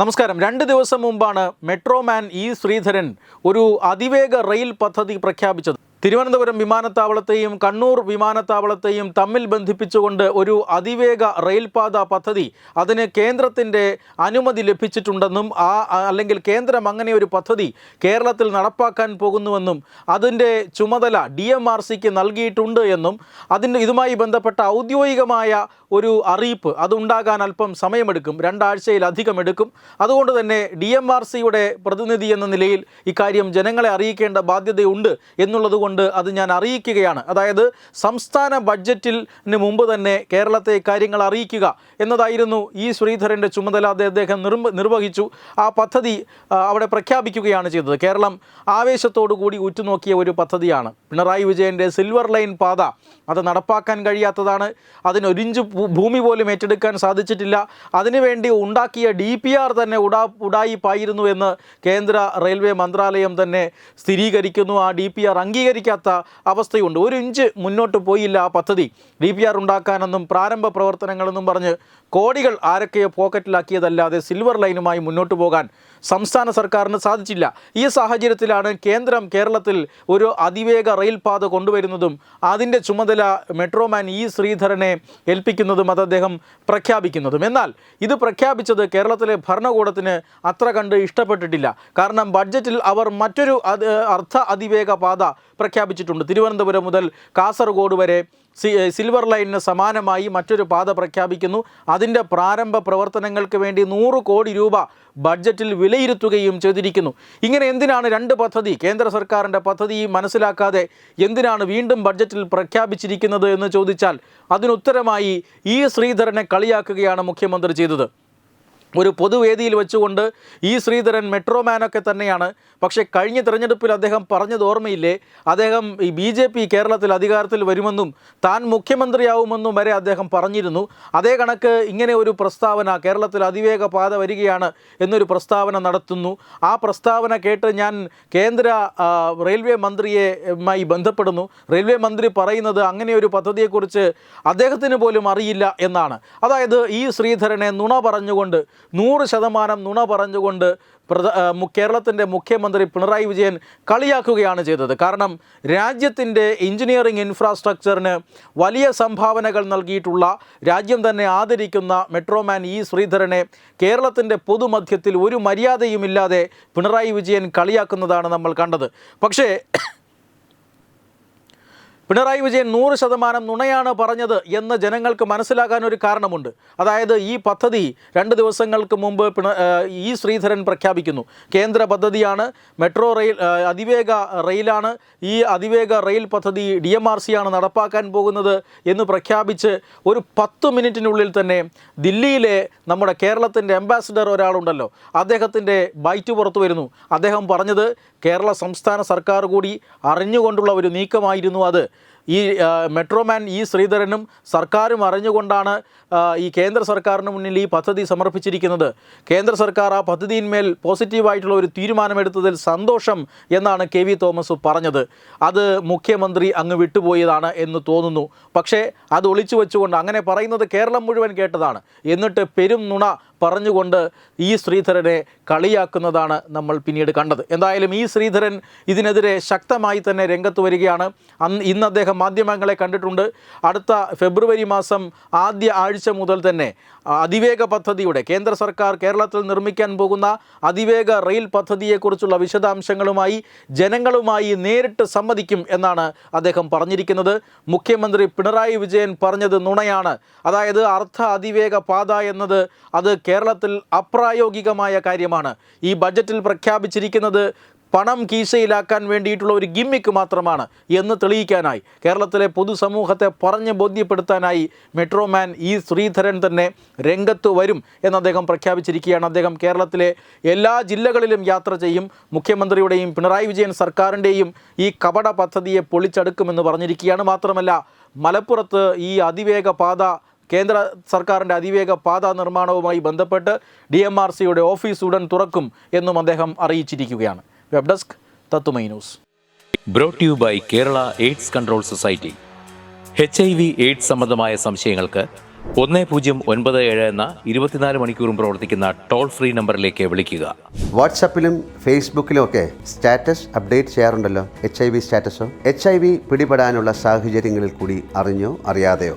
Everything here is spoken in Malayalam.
നമസ്കാരം. രണ്ട് ദിവസം മുമ്പാണ് മെട്രോമാൻ ഇ ശ്രീധരൻ ഒരു അതിവേഗ റെയിൽ പദ്ധതി പ്രഖ്യാപിച്ചത്. തിരുവനന്തപുരം വിമാനത്താവളത്തെയും കണ്ണൂർ വിമാനത്താവളത്തെയും തമ്മിൽ ബന്ധിപ്പിച്ചുകൊണ്ട് ഒരു അതിവേഗ റെയിൽപാത പദ്ധതി അതിന് കേന്ദ്രത്തിന്റെ അനുമതി ലഭിച്ചിട്ടുണ്ടെന്നും ആ അല്ലെങ്കിൽ കേന്ദ്രം അങ്ങനെ ഒരു പദ്ധതി കേരളത്തിൽ നടപ്പാക്കാൻ പോകുന്നുവെന്നും അതിന്റെ ചുമതല ഡി എം ആർ സിക്ക് നൽകിയിട്ടുണ്ട് എന്നും അതിന് ഇതുമായി ബന്ധപ്പെട്ട ഔദ്യോഗികമായ ഒരു അറിയിപ്പ് അതുണ്ടാകാൻ അല്പം സമയമെടുക്കും രണ്ടാഴ്ചയിലധികം എടുക്കും. അതുകൊണ്ട് തന്നെ ഡി എം ആർ സിയുടെ പ്രതിനിധി എന്ന നിലയിൽ ഇക്കാര്യം ജനങ്ങളെ അറിയിക്കേണ്ട ബാധ്യതയുണ്ട് എന്നുള്ളത് കൊണ്ട് അത് ഞാൻ അറിയിക്കുകയാണ്. അതായത് സംസ്ഥാന ബഡ്ജറ്റിന് മുമ്പ് തന്നെ കേരളത്തെ കാര്യങ്ങൾ അറിയിക്കുക എന്നതായിരുന്നു ഈ ശ്രീധരന്റെ ചുമതല അദ്ദേഹം നിർവ നിർവഹിച്ചു. ആ പദ്ധതി അവിടെ പ്രഖ്യാപിക്കുകയാണ് ചെയ്തത്. കേരളം ആവേശത്തോടു കൂടി ഉറ്റുനോക്കിയ ഒരു പദ്ധതിയാണ്. പിണറായി വിജയന്റെ സിൽവർ ലൈൻ പാത അത് നടപ്പാക്കാൻ കഴിയാത്തതാണ്. അതിനൊരിഞ്ച് ഭൂമി പോലും ഏറ്റെടുക്കാൻ സാധിച്ചിട്ടില്ല. അതിനുവേണ്ടി ഉണ്ടാക്കിയ ഡി പി ആർ തന്നെ ഉടാ ഉടായിപ്പായിരുന്നു എന്ന് കേന്ദ്ര റെയിൽവേ മന്ത്രാലയം തന്നെ സ്ഥിരീകരിക്കുന്നു. ആ ഡി പി ആർ അംഗീകരിക്കാത്ത അവസ്ഥയുണ്ട്. ഒരു ഇഞ്ച് മുന്നോട്ട് പോയില്ല ആ പദ്ധതി. ഡി പി ആർ ഉണ്ടാക്കാനെന്നും പ്രാരംഭ പ്രവർത്തനങ്ങളെന്നും പറഞ്ഞ് കോടികൾ ആരൊക്കെയോ പോക്കറ്റിലാക്കിയതല്ലാതെ സിൽവർ ലൈനുമായി മുന്നോട്ട് പോകാൻ സംസ്ഥാന സർക്കാരിന് സാധിച്ചില്ല. ഈ സാഹചര്യത്തിലാണ് കേന്ദ്രം കേരളത്തിൽ ഒരു അതിവേഗ റെയിൽപാത കൊണ്ടുവരുന്നതും അതിന്റെ ചുമതല മെട്രോമാൻ ഇ ശ്രീധരനെ ഏൽപ്പിക്കുന്നതും അത് അദ്ദേഹം പ്രഖ്യാപിക്കുന്നതും. എന്നാൽ ഇത് പ്രഖ്യാപിച്ചത് കേരളത്തിലെ ഭരണകൂടത്തിന് അത്ര കണ്ട് ഇഷ്ടപ്പെട്ടിട്ടില്ല. കാരണം ബഡ്ജറ്റിൽ അവർ മറ്റൊരു അർത്ഥ അതിവേഗ പാത പ്രഖ്യാപിച്ചിട്ടുണ്ട്. തിരുവനന്തപുരം മുതൽ കാസർഗോഡ് വരെ സിൽവർ ലൈനിന് സമാനമായി മറ്റൊരു പാത പ്രഖ്യാപിക്കുന്നു. അതിന്റെ പ്രാരംഭ പ്രവർത്തനങ്ങൾക്ക് വേണ്ടി നൂറ് കോടി രൂപ ബഡ്ജറ്റിൽ വിലയിരുത്തുകയും ചെയ്തിരിക്കുന്നു. ഇങ്ങനെ എന്തിനാണ് രണ്ട് പദ്ധതി? കേന്ദ്ര സർക്കാരിന്റെ പദ്ധതി മനസ്സിലാക്കാതെ എന്തിനാണ് വീണ്ടും ബഡ്ജറ്റിൽ പ്രഖ്യാപിച്ചിരിക്കുന്നത് എന്ന് ചോദിച്ചാൽ അതിനുത്തരമായി ഈ ശ്രീധരനെ കളിയാക്കുകയാണ് മുഖ്യമന്ത്രി ചെയ്തത്. ഒരു പൊതുവേദിയിൽ വെച്ചുകൊണ്ട് ഈ ശ്രീധരൻ മെട്രോമാനൊക്കെ തന്നെയാണ്. പക്ഷേ കഴിഞ്ഞ തിരഞ്ഞെടുപ്പിൽ അദ്ദേഹം പറഞ്ഞത് ഓർമ്മയില്ലേ? അദ്ദേഹം ഈ ബി ജെ പി കേരളത്തിൽ അധികാരത്തിൽ വരുമെന്നും താൻ മുഖ്യമന്ത്രിയാവുമെന്നും വരെ അദ്ദേഹം പറഞ്ഞിരുന്നു. അതേ കണക്ക് ഇങ്ങനെ ഒരു പ്രസ്താവന കേരളത്തിൽ അതിവേഗ പാത വരികയാണ് എന്നൊരു പ്രസ്താവന നടത്തുന്നു. ആ പ്രസ്താവന കേട്ട് ഞാൻ കേന്ദ്ര റെയിൽവേ മന്ത്രിയെ മായി ബന്ധപ്പെടുന്നു. റെയിൽവേ മന്ത്രി പറയുന്നത് അങ്ങനെ ഒരു പദ്ധതിയെക്കുറിച്ച് അദ്ദേഹത്തിന് പോലും അറിയില്ല എന്നാണ്. അതായത് ഈ ശ്രീധരനെ നുണ പറഞ്ഞുകൊണ്ട് നൂറ് ശതമാനം നുണ പറഞ്ഞുകൊണ്ട് കേരളത്തിന്റെ മുഖ്യമന്ത്രി പിണറായി വിജയൻ കളിയാക്കുകയാണ് ചെയ്തത്. കാരണം രാജ്യത്തിന്റെ എഞ്ചിനീയറിംഗ് ഇൻഫ്രാസ്ട്രക്ചറിന് വലിയ സംഭാവനകൾ നൽകിയിട്ടുള്ള രാജ്യം തന്നെ ആദരിക്കുന്ന മെട്രോമാൻ ഇ ശ്രീധരനെ കേരളത്തിന്റെ പൊതുമധ്യത്തിൽ ഒരു മര്യാദയുമില്ലാതെ പിണറായി വിജയൻ കളിയാക്കുന്നതാണ് നമ്മൾ കണ്ടത്. പക്ഷേ പിണറായി വിജയൻ നൂറ് ശതമാനം നുണയാണ് പറഞ്ഞത് എന്ന് ജനങ്ങൾക്ക് മനസ്സിലാകാൻ ഒരു കാരണമുണ്ട്. അതായത് ഈ പദ്ധതി രണ്ട് ദിവസങ്ങൾക്ക് മുമ്പ് പിണ ഇ ശ്രീധരൻ പ്രഖ്യാപിക്കുന്നു. കേന്ദ്ര പദ്ധതിയാണ് മെട്രോ റെയിൽ അതിവേഗ റെയിലാണ് ഈ അതിവേഗ റെയിൽ പദ്ധതി ഡി എം ആർ സിയാണ് നടപ്പാക്കാൻ പോകുന്നത് എന്ന് പ്രഖ്യാപിച്ച് ഒരു പത്ത് മിനിറ്റിനുള്ളിൽ തന്നെ ദില്ലിയിലെ നമ്മുടെ കേരളത്തിന്റെ അംബാസിഡർ ഒരാളുണ്ടല്ലോ അദ്ദേഹത്തിന്റെ ബൈറ്റ് പുറത്തു വരുന്നു. അദ്ദേഹം പറഞ്ഞത് കേരള സംസ്ഥാന സർക്കാർ കൂടി അറിഞ്ഞുകൊണ്ടുള്ള ഒരു നീക്കമായിരുന്നു അത്. ഈ മെട്രോമാൻ ഇ ശ്രീധരനും സർക്കാരും അറിഞ്ഞുകൊണ്ടാണ് ഈ കേന്ദ്ര സർക്കാരിന് മുന്നിൽ ഈ പദ്ധതി സമർപ്പിച്ചിരിക്കുന്നത്. കേന്ദ്ര സർക്കാർ ആ പദ്ധതിയിന്മേൽ പോസിറ്റീവായിട്ടുള്ള ഒരു തീരുമാനമെടുത്തതിൽ സന്തോഷം എന്നാണ് കെ വി തോമസ് പറഞ്ഞത്. അത് മുഖ്യമന്ത്രി അങ്ങ് വിട്ടുപോയതാണ് എന്ന് തോന്നുന്നു. പക്ഷേ അത് ഒളിച്ചു വെച്ചുകൊണ്ട് അങ്ങനെ പറയുന്നത് കേരളം മുഴുവൻ കേട്ടതാണ്. എന്നിട്ട് പെരും നുണ പറഞ്ഞുകൊണ്ട് ഈ ശ്രീധരനെ കളിയാക്കുന്നതാണ് നമ്മൾ പിന്നീട് കണ്ടത്. എന്തായാലും ഈ ശ്രീധരൻ ഇതിനെതിരെ ശക്തമായി തന്നെ രംഗത്ത് വരികയാണ്. അന്ന് ഇന്ന് അദ്ദേഹം മാധ്യമങ്ങളെ കണ്ടിട്ടുണ്ട്. അടുത്ത ഫെബ്രുവരി മാസം ആദ്യ ആഴ്ച മുതൽ തന്നെ അതിവേഗ പദ്ധതിയുടെ കേന്ദ്ര സർക്കാർ കേരളത്തിൽ നിർമ്മിക്കാൻ പോകുന്ന അതിവേഗ റെയിൽ പദ്ധതിയെക്കുറിച്ചുള്ള വിശദാംശങ്ങളുമായി ജനങ്ങളുമായി നേരിട്ട് സംവദിക്കും എന്നാണ് അദ്ദേഹം പറഞ്ഞിരിക്കുന്നത്. മുഖ്യമന്ത്രി പിണറായി വിജയൻ പറഞ്ഞത് നുണയാണ്. അതായത് അർത്ഥ അതിവേഗ പാത എന്നത് അത് കേരളത്തിൽ അപ്രായോഗികമായ കാര്യമാണ്. ഈ ബജറ്റിൽ പ്രഖ്യാപിച്ചിരിക്കുന്നത് പണം കീശയിലാക്കാൻ വേണ്ടിയിട്ടുള്ള ഒരു ഗിമ്മിക്ക് മാത്രമാണ് എന്ന് തെളിയിക്കാനായി. കേരളത്തിലെ പൊതുസമൂഹത്തെ പറഞ്ഞ് ബോധ്യപ്പെടുത്താനായി മെട്രോമാൻ ഇ ശ്രീധരൻ തന്നെ രംഗത്ത് വരും എന്ന് അദ്ദേഹം പ്രഖ്യാപിച്ചിരിക്കുകയാണ്. അദ്ദേഹം കേരളത്തിലെ എല്ലാ ജില്ലകളിലും യാത്ര ചെയ്യും. മുഖ്യമന്ത്രിയുടെയും പിണറായി വിജയൻ സർക്കാരിന്റെയും ഈ കപട പദ്ധതിയെ പൊളിച്ചടുക്കുമെന്ന് പറഞ്ഞിരിക്കുകയാണ്. മാത്രമല്ല മലപ്പുറത്ത് ഈ അതിവേഗ പാത കേന്ദ്ര സർക്കാരിന്റെ അതിവേഗ പാത നിർമ്മാണവുമായി ബന്ധപ്പെട്ട് ഡി എം ആർ സിയുടെ ഓഫീസ് ഉടൻ തുറക്കും എന്നും അദ്ദേഹം അറിയിച്ചിരിക്കുകയാണ്. വെബ് ഡെസ്ക് തത്തുമൈ news. Brought you by Kerala AIDS control society H I V AIDS സംബന്ധമായ സംശയങ്ങൾക്ക് ഒന്ന് പൂജ്യം ഒൻപത് ഏഴ് എന്ന ഇരുപത്തിനാല് മണിക്കൂറും പ്രവർത്തിക്കുന്ന ടോൾ ഫ്രീ നമ്പറിലേക്ക് വിളിക്കുക. വാട്സാപ്പിലും ഫേസ്ബുക്കിലും ഒക്കെ സ്റ്റാറ്റസ് അപ്ഡേറ്റ് ചെയ്യാറുണ്ടല്ലോ എച്ച് ഐ വി സ്റ്റാറ്റസോ? എച്ച് ഐ വി പിടിപെടാനുള്ള സാഹചര്യങ്ങളിൽ കൂടി അറിഞ്ഞോ അറിയാതെയോ?